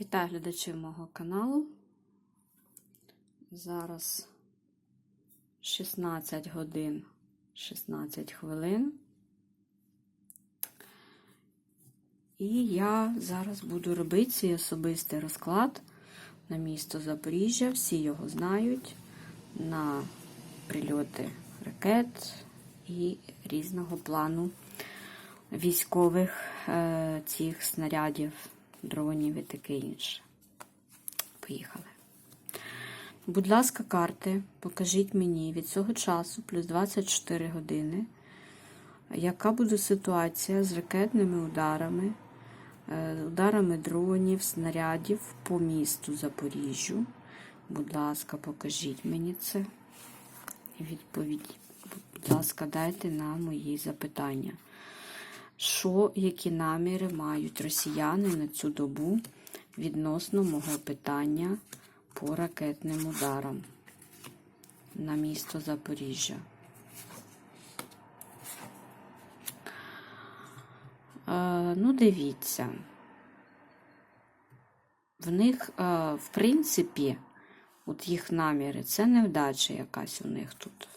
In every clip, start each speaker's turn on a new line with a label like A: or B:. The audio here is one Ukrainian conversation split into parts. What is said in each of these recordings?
A: Вітаю глядачів мого каналу. Зараз 16 годин 16 хвилин. І я зараз буду робити свій особистий розклад на місто Запоріжжя. Всі його знають, на прильоти ракет і різного плану військових е, цих снарядів, дронів і таке інше. Поїхали. Будь ласка, карти, покажіть мені від цього часу, плюс 24 години, яка буде ситуація з ракетними ударами, е, ударами дронів, снарядів по місту Запоріжжю. Будь ласка, покажіть мені це. Відповідь, будь ласка, дайте на мої запитання. Що, які наміри мають росіяни на цю добу відносно мого питання по ракетним ударам на місто Запоріжжя? Е, ну, дивіться. В них, е, в принципі, от їх наміри, це невдача якась у них тут.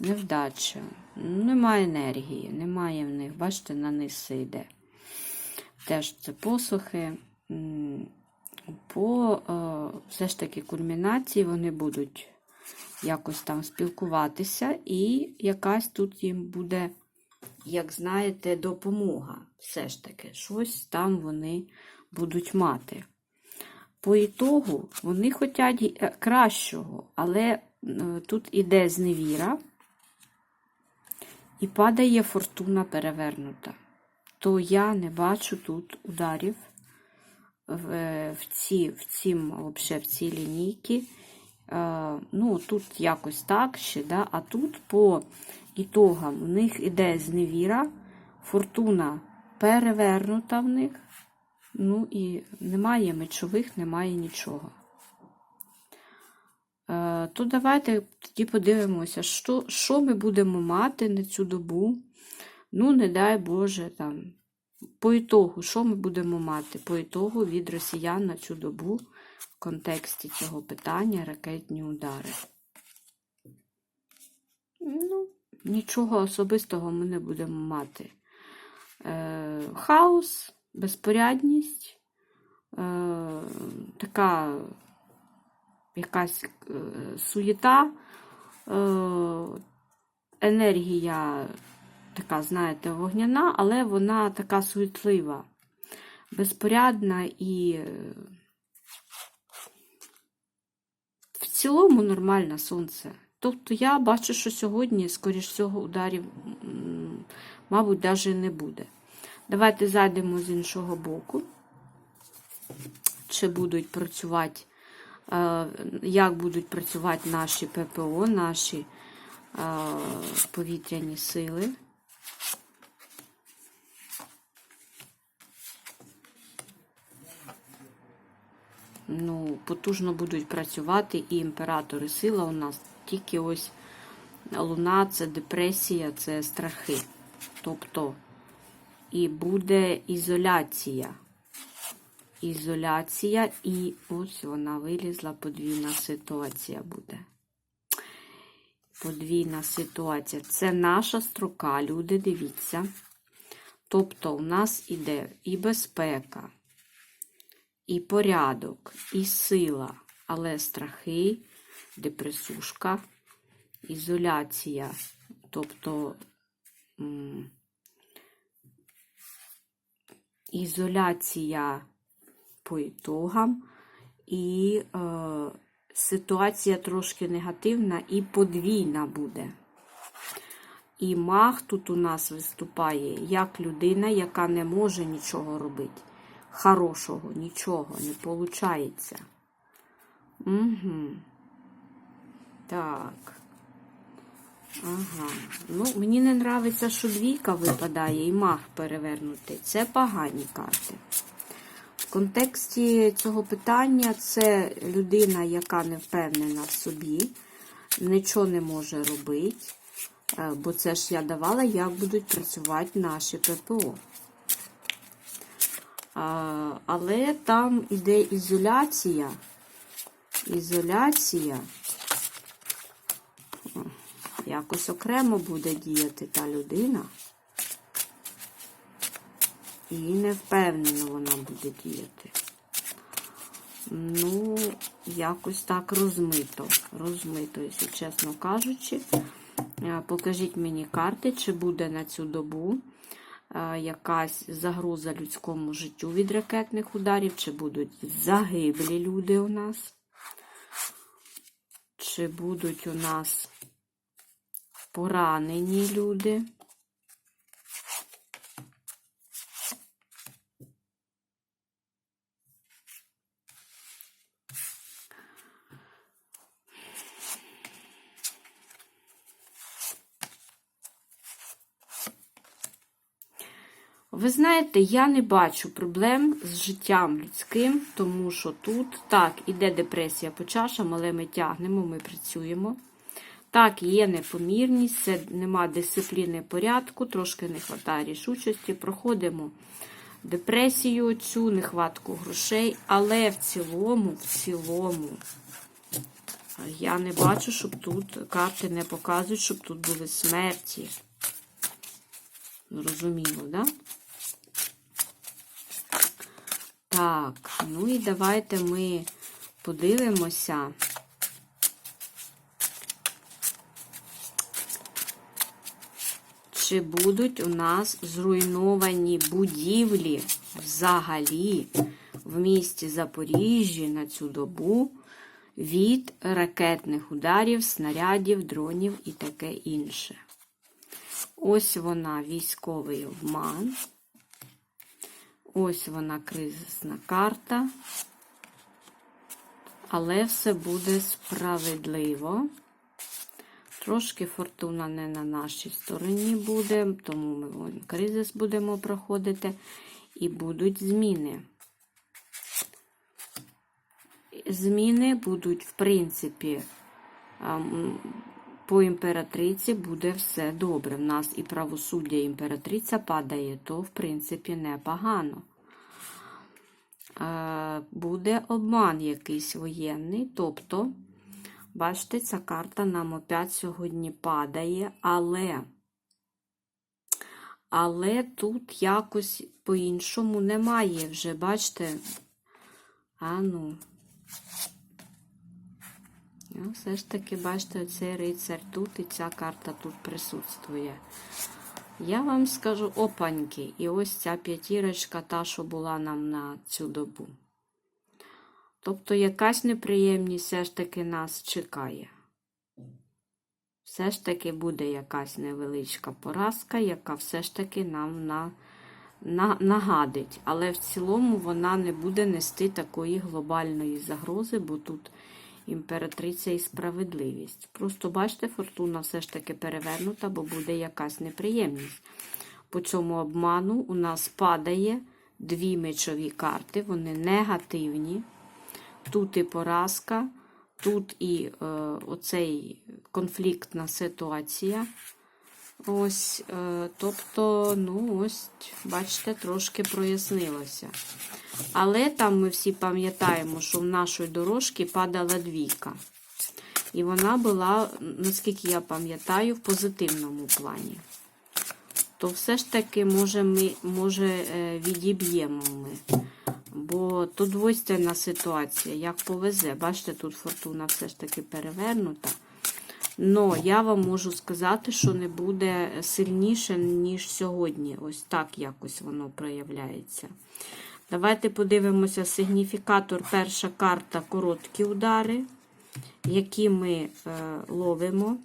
A: Невдача. Немає енергії, немає в них, бачите, на низ йде. Теж це посухи. По е, все ж таки кульмінації вони будуть якось там спілкуватися, і якась тут їм буде, як знаєте, допомога. Все ж таки, щось там вони будуть мати. По ітогу вони хочуть кращого, але е, тут іде зневіра і падає фортуна перевернута. То я не бачу тут ударів в, е, в, ці, в, цім, вообще, в цій лінійці. Е, ну, тут якось так ще, да? а тут по ітогам у них іде зневіра, фортуна перевернута в них. Ну і немає мечових, немає нічого. Е, То давайте тоді подивимося, що що ми будемо мати на цю добу. Ну, не дай Боже, там, по ітогу, що ми будемо мати? По ітогу від росіян на цю добу в контексті цього питання ракетні удари. Ну, нічого особистого ми не будемо мати. Е, Хаос, безпорядність, е, така якась е, суєта, е, енергія така, знаєте, вогняна, але вона така суетлива, безпорядна і е, в цілому нормальне сонце. Тобто я бачу, що сьогодні, скоріш всього, ударів, мабуть, навіть не буде. Давайте зайдемо з іншого боку, чи будуть працювати як будуть працювати наші ППО, наші е, повітряні сили. Ну, потужно будуть працювати і імператори сила у нас тільки ось луна це депресія, це страхи. Тобто і буде ізоляція ізоляція, і ось вона вилізла, подвійна ситуація буде. Подвійна ситуація. Це наша строка, люди, дивіться. Тобто, у нас іде і безпека, і порядок, і сила, але страхи, депресушка, ізоляція. Тобто, ізоляція по ітогам. І е, ситуація трошки негативна і подвійна буде. І маг тут у нас виступає як людина, яка не може нічого робити. Хорошого, нічого не виходить. Угу. Так. Ага. Ну, Мені не подобається, що двійка випадає і маг перевернутий. Це погані карти. В контексті цього питання це людина, яка не впевнена в собі, нічого не може робити, е, бо це ж я давала, як будуть працювати наші ППО. Але там іде ізоляція. Ізоляція. Якось окремо буде діяти та людина. І не впевнено вона буде діяти. Ну, якось так розмито. Розмито, якщо чесно кажучи. Е, Покажіть мені карти, чи буде на цю добу е, якась загроза людському життю від ракетних ударів, чи будуть загиблі люди у нас, чи будуть у нас поранені люди. Ви знаєте, я не бачу проблем з життям людським, тому що тут так, іде депресія по чашам, але ми тягнемо, ми працюємо. Так, є непомірність, це нема дисципліни порядку, трошки не вистачає рішучості. Проходимо депресію, цю нехватку грошей, але в цілому, в цілому, я не бачу, щоб тут карти не показують, щоб тут були смерті. Зрозуміло, да? Так, ну і давайте ми подивимося. Чи будуть у нас зруйновані будівлі взагалі в місті Запоріжжі на цю добу від ракетних ударів, снарядів, дронів і таке інше? Ось вона військовий обман. Ось вона кризисна карта. Але все буде справедливо. Трошки фортуна не на нашій стороні буде, тому ми кризис будемо проходити. І будуть зміни. Зміни будуть, в принципі, по імператриці буде все добре. В нас і правосуддя імператриця падає, то, в принципі, непогано. Е, Буде обман якийсь воєнний. Тобто, бачите, ця карта нам опять сьогодні падає, але. Але тут якось по-іншому немає вже, бачите? А ну. Ну, все ж таки, бачите, цей рицар тут і ця карта тут присутствує. Я вам скажу опаньки, і ось ця п'ятірочка, та, що була нам на цю добу. Тобто якась неприємність все ж таки нас чекає. Все ж таки буде якась невеличка поразка, яка все ж таки нам на, на, нагадить. Але в цілому вона не буде нести такої глобальної загрози, бо тут імператриця і справедливість. Просто бачите, фортуна все ж таки перевернута, бо буде якась неприємність. По цьому обману у нас падає дві мечові карти, вони негативні. Тут і поразка, тут і е, оцей конфліктна ситуація. Ось, е, тобто, ну, ось, бачите, трошки прояснилося. Але там ми всі пам'ятаємо, що в нашої дорожки падала двійка. І вона була, наскільки я пам'ятаю, в позитивному плані. То все ж таки, може, ми, може е, відіб'ємо ми. Бо тут двойственна ситуація, як повезе. Бачите, тут фортуна все ж таки перевернута. Но я вам можу сказати, що не буде сильніше, ніж сьогодні. Ось так якось воно проявляється. Давайте подивимося сигніфікатор. Перша карта короткі удари, які ми е, ловимо.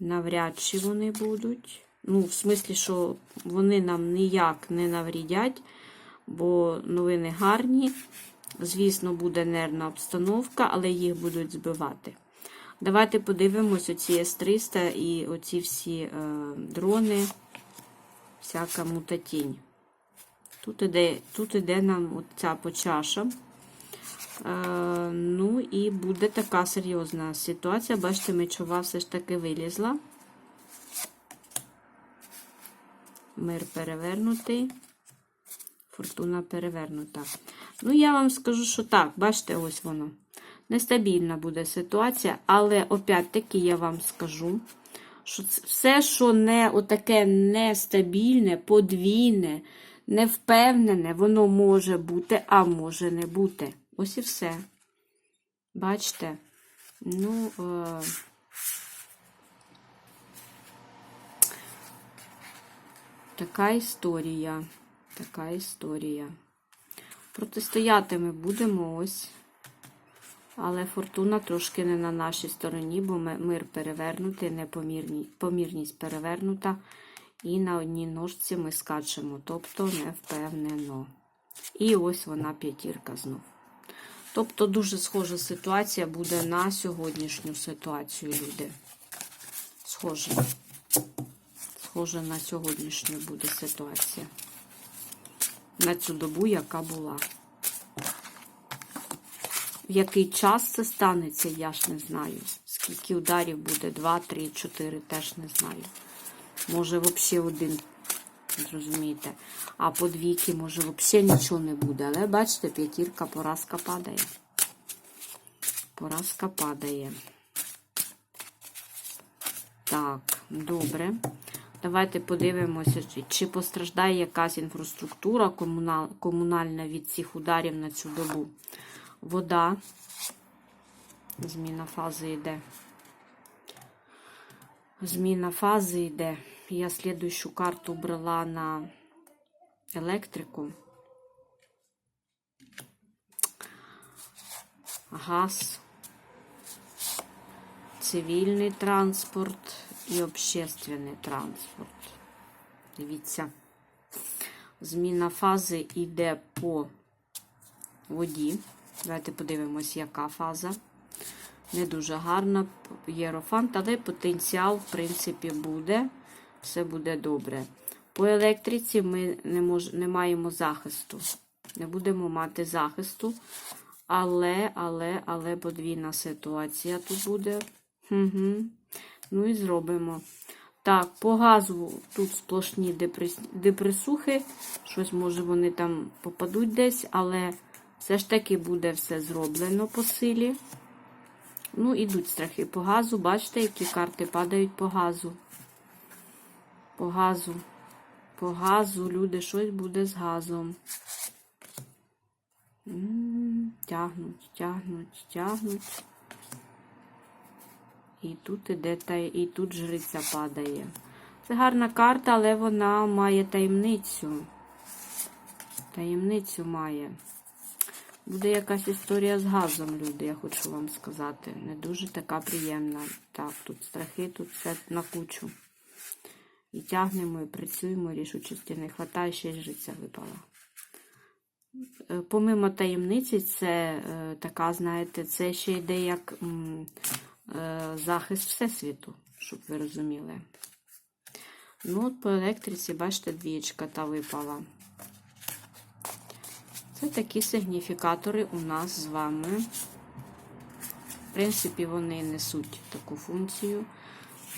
A: Навряд чи вони будуть. Ну, в смислі, що вони нам ніяк не наврідять, бо новини гарні. Звісно, буде нервна обстановка, але їх будуть збивати. Давайте подивимось оці С-300 і оці всі е, дрони, всяка мутатінь. Тут іде, тут іде нам ця по чашам. Е, ну і буде така серйозна ситуація. Бачите, мечова все ж таки вилізла. Мир перевернутий. Фортуна перевернута. Ну, я вам скажу, що так, бачите, ось воно. Нестабільна буде ситуація, але опять-таки я вам скажу, що все, що не отаке нестабільне, подвійне, невпевнене, воно може бути, а може не бути. Ось і все. Бачите? Ну, е... така історія. Така історія. Протистояти ми будемо ось. Але фортуна трошки не на нашій стороні, бо мир перевернутий, непомірні- помірність перевернута. І на одній ножці ми скачемо, тобто не впевнено. І ось вона п'ятірка знов. Тобто дуже схожа ситуація буде на сьогоднішню ситуацію, люди. Схоже. Схоже на сьогоднішню буде ситуація. На цю добу, яка була. В який час це станеться, я ж не знаю. Скільки ударів буде? Два, три, чотири, теж не знаю. Може, взагалі один, зрозумієте. А по двійки, може, взагалі нічого не буде. Але бачите, п'ятірка, поразка падає. Поразка падає. Так, добре. Давайте подивимося, чи- постраждає якась інфраструктура комунальна від цих ударів на цю добу. Вода. Зміна фази йде. Зміна фази йде. Я слідуючу карту брала на електрику. Газ, цивільний транспорт і общественний транспорт. Дивіться. Зміна фази йде по воді. Давайте подивимось, яка фаза. Не дуже гарна. Єрофант, але потенціал, в принципі, буде. Все буде добре. По електриці ми не, мож, не маємо захисту. Не будемо мати захисту. Але, але, але подвійна ситуація тут буде. Угу. Ну і зробимо. Так, по газу тут сплошні депрес... депресухи. Щось, може, вони там попадуть десь, але все ж таки буде все зроблено по силі. Ну, ідуть страхи по газу. Бачите, які карти падають по газу. По газу. По газу, люди, щось буде з газом. М, Тягнуть, тягнуть, тягнуть. І тут іде та і тут жриця падає. Це гарна карта, але вона має таємницю. Таємницю має. Буде якась історія з газом, люди, я хочу вам сказати. Не дуже така приємна. Так, тут страхи, тут все на кучу. І тягнемо, і працюємо, рішучості не вистачає, ще й життя випала. Е, Помимо таємниці, це е, така, знаєте, це ще йде як захист Всесвіту, щоб ви розуміли. Ну, от по електриці, бачите, двієчка та випала. Це такі сигніфікатори у нас з вами. В принципі, вони несуть таку функцію.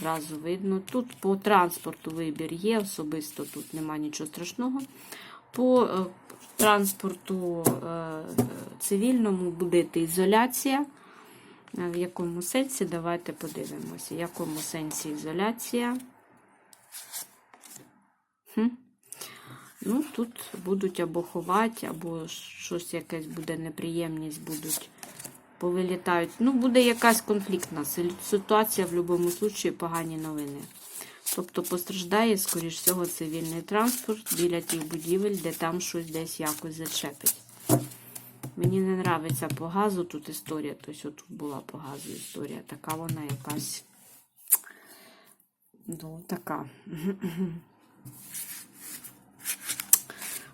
A: Зразу видно. Тут по транспорту вибір є, особисто тут нема нічого страшного. По е, транспорту е, цивільному буде ізоляція. Е, В якому сенсі? Давайте подивимося. В якому сенсі ізоляція? Хм. Ну, тут будуть або ховати, або щось якесь буде неприємність, будуть повилітають. Ну, буде якась конфліктна ситуація в будь-якому випадку, погані новини. Тобто постраждає, скоріш всього, цивільний транспорт біля тих будівель, де там щось десь якось зачепить. Мені не подобається по газу тут історія. Тобто, тут була по газу історія. Така вона якась. Ну, така.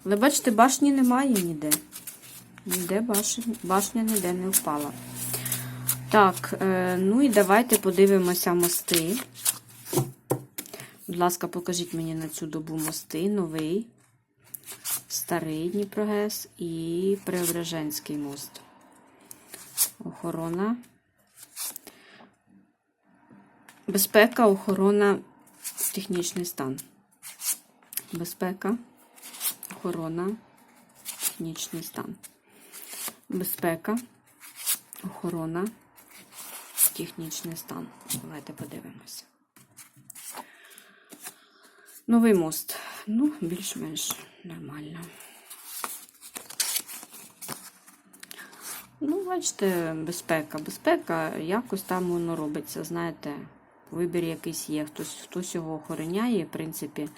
A: Але бачите, башні немає ніде. Ніде башня, башня ніде не впала. Так, е, ну і давайте подивимося мости. Будь ласка, покажіть мені на цю добу мости. Новий, старий Дніпрогес і Преображенський мост. Охорона. Безпека, охорона, технічний стан. Безпека, охорона, технічний стан. Безпека, охорона, технічний стан. Давайте подивимося. Новий мост. Ну, більш-менш нормально. Ну, бачите, безпека. Безпека, якось там воно робиться, знаєте, вибір якийсь є. Хтось, хтось його охороняє, в принципі,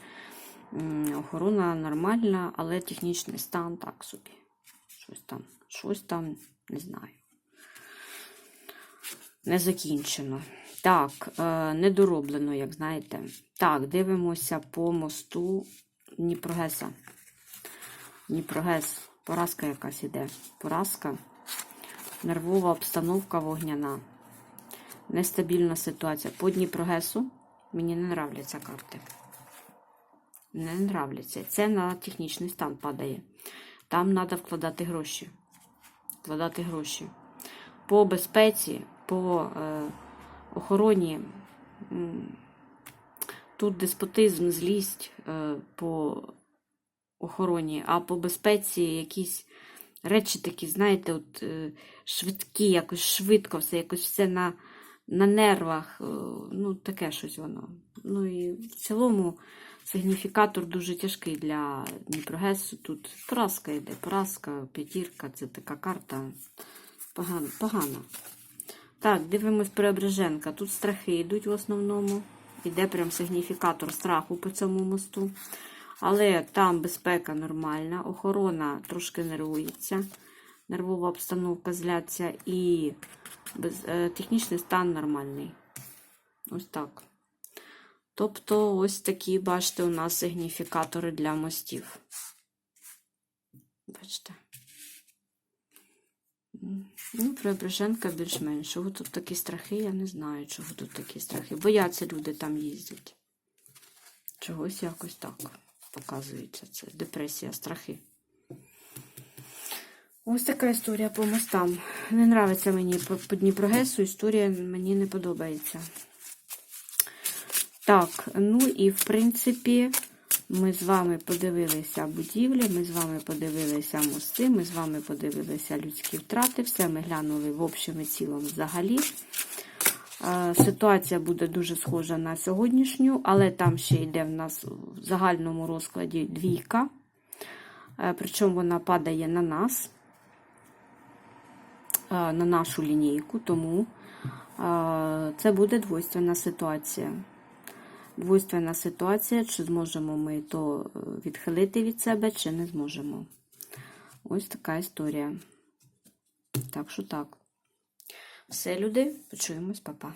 A: охорона нормальна, але технічний стан так собі. Щось там, щось там, не знаю. Не закінчено. Так, е, недороблено, як знаєте. Так, дивимося по мосту Дніпрогеса. Дніпрогес. Поразка якась іде. Поразка. Нервова обстановка вогняна. Нестабільна ситуація. По Дніпрогесу мені не нравляться карти. Не нравляться. Це на технічний стан падає. Там треба вкладати гроші. Вкладати гроші. По безпеці, по е, охороні. Тут деспотизм, злість е, по охороні, а по безпеці якісь речі такі, знаєте, от, е, швидкі, якось швидко все, якось все на, на нервах. е, Ну, таке щось воно. Ну і в цілому сигніфікатор дуже тяжкий для Дніпрогесу. Тут поразка йде, поразка, п'ятірка, це така карта погана. погана. Так, дивимось Преображенка. Тут страхи йдуть в основному. Іде прям сигніфікатор страху по цьому мосту. Але там безпека нормальна, охорона трошки нервується, нервова обстановка зляться і без, е, технічний стан нормальний. Ось так. Тобто, ось такі, бачите, у нас сигніфікатори для мостів. Бачите? Ну, Преображенка більш-менш. Чого тут такі страхи, я не знаю, чого тут такі страхи. Бояться люди там їздять. Чогось якось так показується. Це депресія, страхи. Ось така історія по мостам. Не нравиться мені по, Дніпрогесу, історія мені не подобається. Так, ну і в принципі, ми з вами подивилися будівлі, ми з вами подивилися мости, ми з вами подивилися людські втрати, все ми глянули в общому цілому взагалі. Е, Ситуація буде дуже схожа на сьогоднішню, але там ще йде в нас в загальному розкладі двійка. Е, Причому вона падає на нас, е, на нашу лінійку, тому це буде двойственна ситуація. Двойственна ситуація, чи зможемо ми то е, відхилити від себе, чи не зможемо. Ось така історія. Так що так. Все, люди, почуємось, па-па.